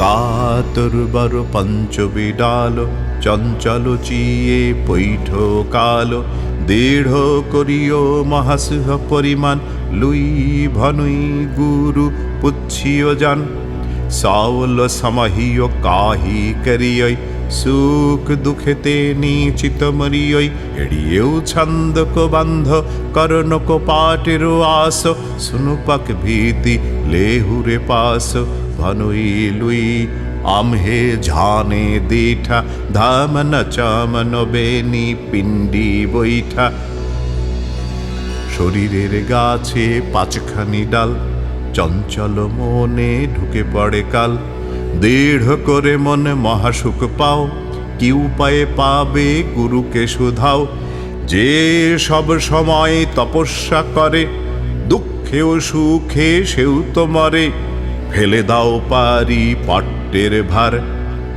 কাতর বার পঞ্চবিডাল, চঞ্চল চিয়ে পৈঠ কাল, দৃঢ় করিও মহাসুহ পরিমাণ, লুই ভনুই গুরু পুচ্ছিও যান সাউল সমাহিও কাহি করিয়ই, সুখ দুঃখেতে নিচিত মরিয়ই এড়িয়েও ছন্দক বান্ধ করণক পাটের আস, সুনুপাক ভীতি লেহুরে পাস। ভনুই লুই, আমহে ঝানে দিঠা, ধামন চামন বেনি পিণ্ডি বৈঠা। শরীরের গাছে পাঁচখানি ডাল, চঞ্চল মনে ঢুকে পড়ে কাল। দৃঢ় করে মনে মহাসুখ পাও, কি উপায়ে পাবে গুরুকে শুধাও যে সব সময় তপস্যা করে, দুঃখেও সুখে সেও তো মরে। ফেলে দাও পারি পাট্টের ভার।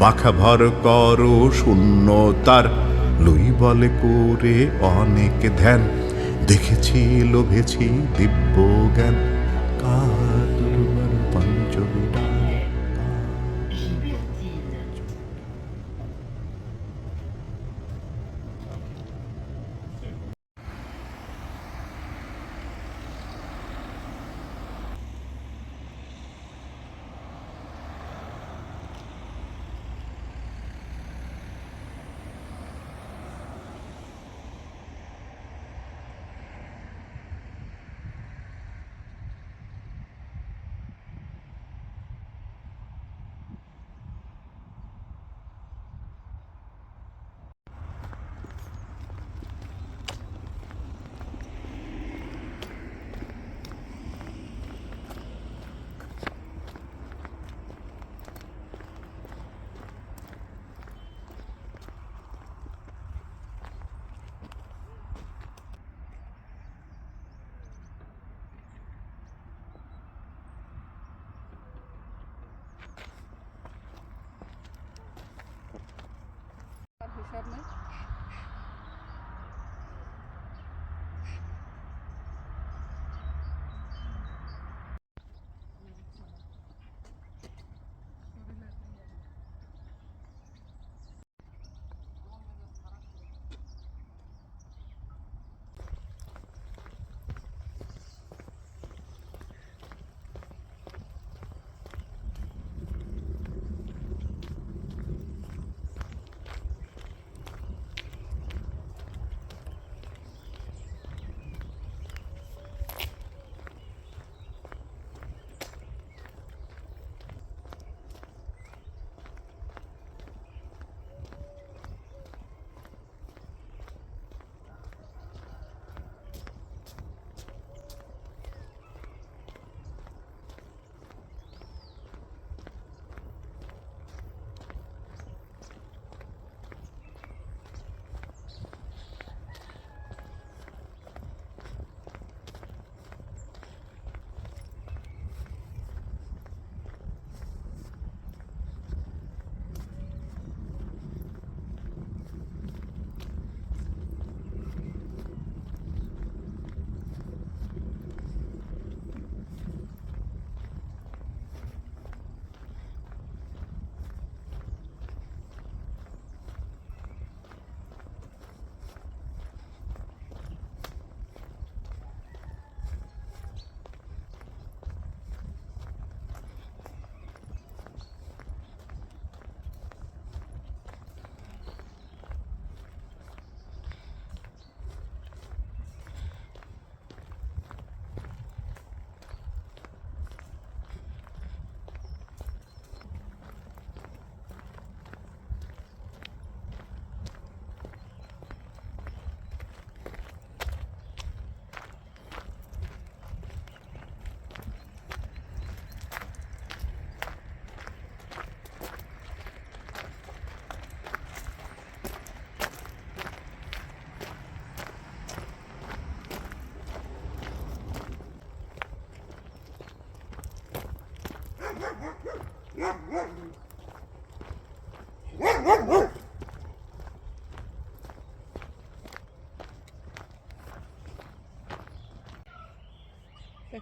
পাখা ভর কর শূন্য তার লুই বলে করে অনেক ধ্যান। দেখেছি, লোভেছি, দিব্য জ্ঞান।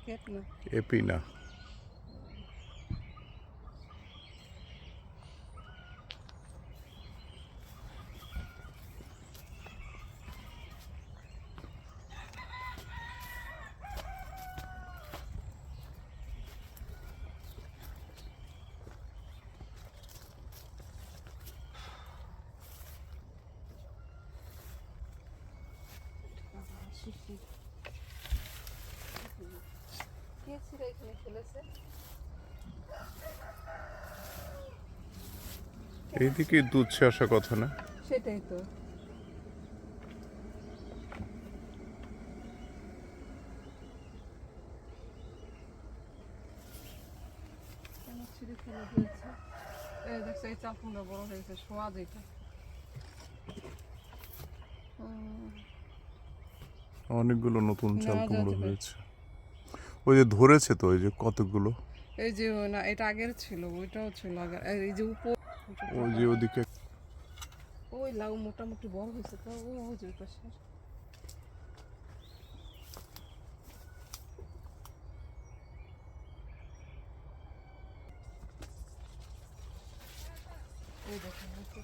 Επίνα. Επίνα. Thank you. ছিল এখানে ফেলেছে এইদিকে আসা কথা না? সেটাই তো। এই দেখছ এই চাল বড় হয়েছে অনেকগুলো নতুন চাল কুমড়ো হয়েছে। ওই যে ধরেছে তো ওই যে কতগুলো? এই যে না এটা আগের ছিল ওইটাও ছিল আগে এই যে উপর ওই যে ওদিকে। ওই লাউ মোটামুটি বড় হয়েছে তো ও ওই যে পাশে এই দেখেন এই যে।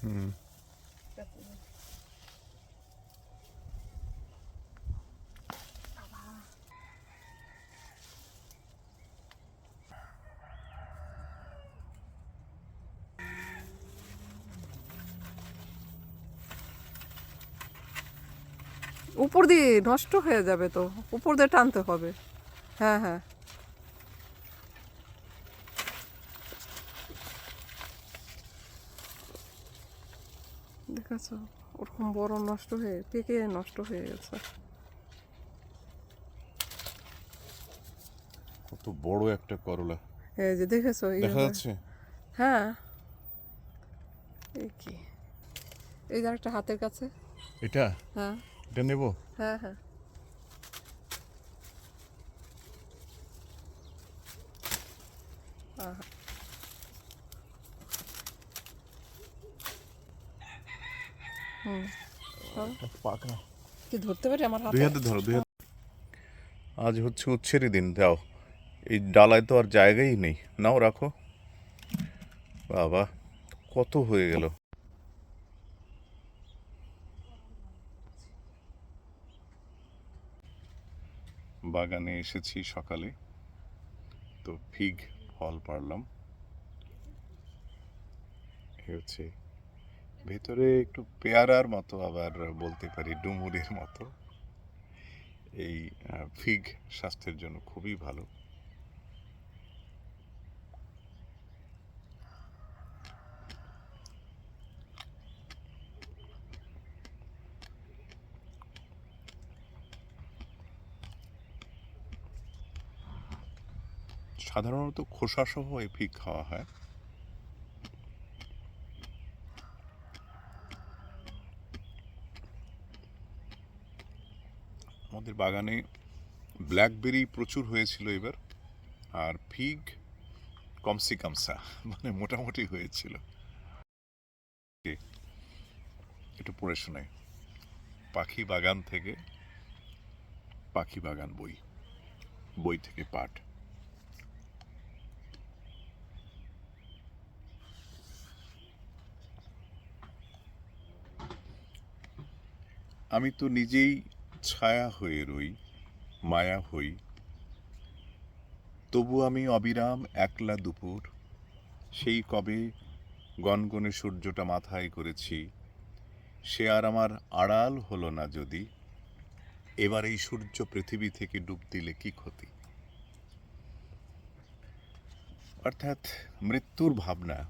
হুম কাছে যাও। উপর দিয়ে নষ্ট হয়ে যাবে তো। উপর দিয়ে টানতে হবে। হ্যাঁ হ্যাঁ। দেখাছো ওরকম বড় নষ্ট হয়ে পেকে নষ্ট হয়ে গেছে। কত বড় একটা করলা। এই যে দেখেছ দেখা যাচ্ছে? হ্যাঁ। এই কি? এই যে একটা হাতের কাছে। এটা? হ্যাঁ। এটা নেব? হ্যাঁ হ্যাঁ। হুম পাকা কি ধরতে পারি আমার দুই হাতে হাতে ধরো দুই হাতে। আজ হচ্ছে উচ্ছেরই দিন দাও। এই ডালায় তো আর জায়গাই নেই। নাও রাখো। বাবা কত হয়ে গেল। বাগানে এসেছি সকালে। তো ফিগ ফল পারলাম। হচ্ছে ভেতরে একটু পেয়ারার মতো আবার বলতে পারি, ডুমুরের মতো। এই ফিগ স্বাস্থ্যের জন্য খুবই ভালো। সাধারণত খোসাসহ এই ফিগ খাওয়া হয়। আমাদের বাগানে ব্ল্যাকবেরি প্রচুর হয়েছিল এবার, আর ফিগ কমসি কমসা মানে মোটামুটি হয়েছিল। একটু পড়ে শোনাই পাখি বাগান থেকে পাখি বাগান বই বই থেকে পাঠ আমি তো নিজেই ছায়া হয়ে রই, মায়া হই। তবু আমি অবিরাম একলা দুপুর। সেই কবে গনগনে সূর্যটা মাথায় করেছি, সে আর আমার আড়াল হলো না যদি। এবার এই সূর্য পৃথিবী থেকে ডুব দিলে কি ক্ষতি? অর্থাৎ মৃত্যুর ভাবনা,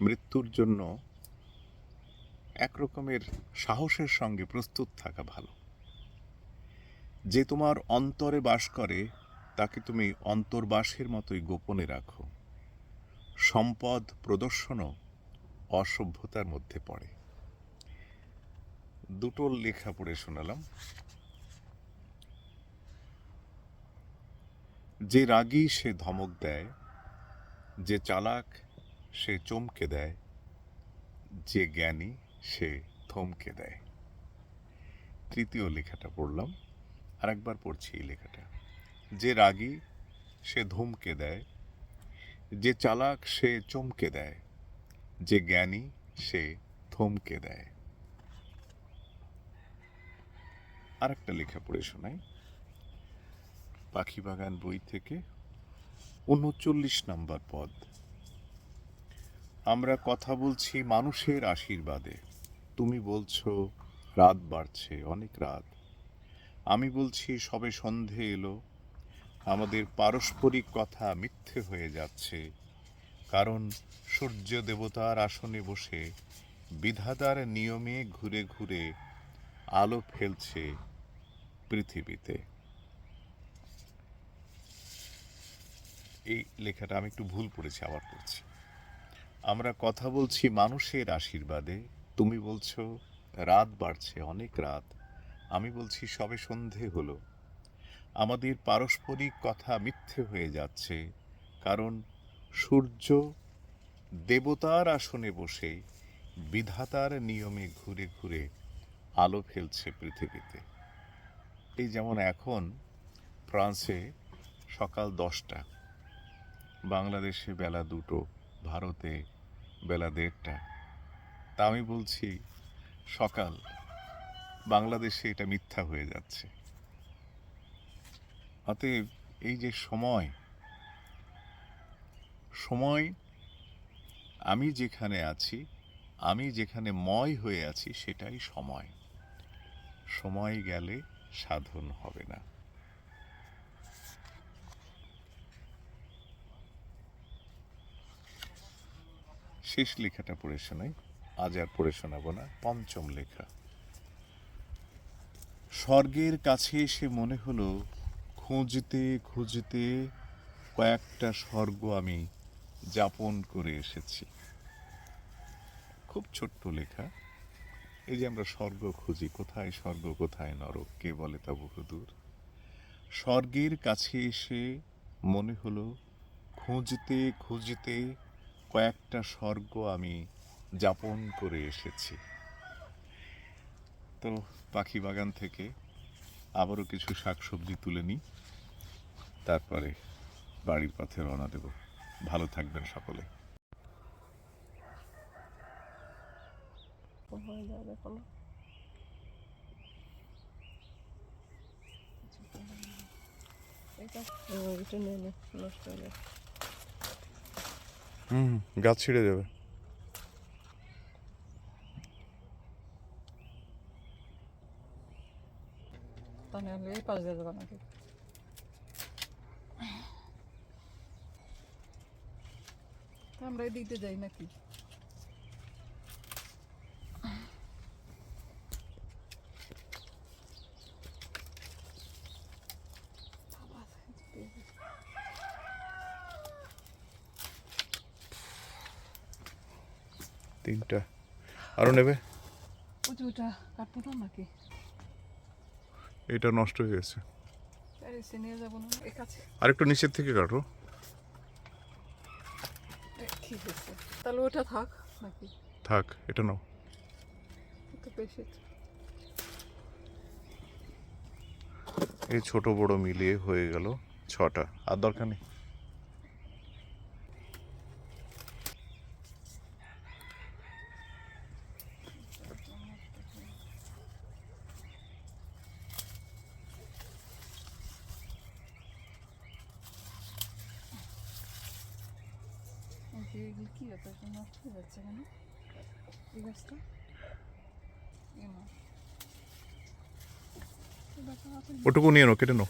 মৃত্যুর জন্য এক রকমের সাহসের সঙ্গে প্রস্তুত থাকা ভালো। যে তোমার অন্তরে বাস করে, তাকে তুমি অন্তর্বাসের মতোই গোপনে রাখো। সম্পদ প্রদর্শনও অসভ্যতার মধ্যে পড়ে। দুটো লেখা পড়ে শোনালাম। যে রাগী সে ধমক দেয়, যে চালাক সে চমকে দেয়, যে জ্ঞানী সে থমকে দেয়। তৃতীয় লেখাটা পড়লাম। আরেকবার পড়ছি এই লেখাটা। যে রাগী সে ধমকে দেয়, যে চালাক সে চমকে দেয়, যে জ্ঞানী সে থমকে দেয়। আরেকটা লেখা পড়ে শোনাই। পাখি বাগান বই থেকে উনচল্লিশ নম্বর পদ। আমরা কথা বলছি মানুষের আশীর্বাদে। তুমি বলছো, রাত বাড়ছে, অনেক রাত। আমি বলছি, সবে সন্ধে এলো। আমাদের পারস্পরিক কথা মিথ্যে হয়ে যাচ্ছে। কারণ সূর্য দেবতার আসনে বসে বিধাতার নিয়মে ঘুরে ঘুরে আলো ফেলছে পৃথিবীতে। এই লেখাটা আমি একটু ভুল পড়েছি, আবার পড়ছি। আমরা কথা বলছি মানুষের আশীর্বাদে। তুমি বলছো, রাত বাড়ছে, অনেক রাত। আমি বলছি, সবে সন্ধে হলো। আমাদের পারস্পরিক কথা মিথ্যে হয়ে যাচ্ছে, কারণ সূর্য দেবতার আসনে বসে বিধাতার নিয়মে ঘুরে ঘুরে আলো ফেলছে পৃথিবীতে। এই যেমন এখন ফ্রান্সে সকাল দশটা, বাংলাদেশে বেলা দুটো, ভারতে বেলা দেড়টা, তা আমি বলছি সকাল বাংলাদেশে এটা মিথ্যা হয়ে যাচ্ছে। অতএব এই যে সময় সময় আমি যেখানে আছি, আমি যেখানে ময় হয়ে আছি, সেটাই সময়। সময় গেলে সাধন হবে না। শেষ লেখাটা পড়ে শোনাই। আজ আর পড়ে শোনাবো না, পঞ্চম লেখা। স্বর্গের কাছে এসে মনে হলো, খুঁজতে খুঁজতে কয়েকটা স্বর্গ আমি যাপন করে এসেছি। খুব ছোট্ট লেখা। এই যে আমরা স্বর্গ খুঁজি, কোথায় স্বর্গ, কোথায় নরক, কে বলে তা বহুদূর স্বর্গের কাছে এসে মনে হলো, খুঁজতে খুঁজতে কয়েকটা স্বর্গ আমি যাপন করে এসেছি। তো পাখি বাগান থেকে আবারও কিছু শাকসবজি তুলে নিই। তারপরে বাড়ির পথে রওনা দেব। ভালো থাকবেন সকলে। হয়ে যাবে কোনো হয়ে হুম গাছ ছিঁড়ে যাবে। তাহলে আমি এই পাশ দিয়ে দেবো নাকি? আমরা এই দিতে যাই নাকি? তিনটা। আরও নেবে? ওটা কাটবো না নাকি? এটা নষ্ট হয়ে গেছে। আরেকটু নিচের থেকে কাটো। ঠিক আছে তাহলে ওটা থাক নাকি? থাক এটা নাও। এই ছোট বড় মিলিয়ে হয়ে গেল ছটা। আর দরকার নেই নাকি কী নষ্ট যাচ্ছে কেন এই গাছটা গাছটা? ওটুকু নিয়ে নাও কেটে নাও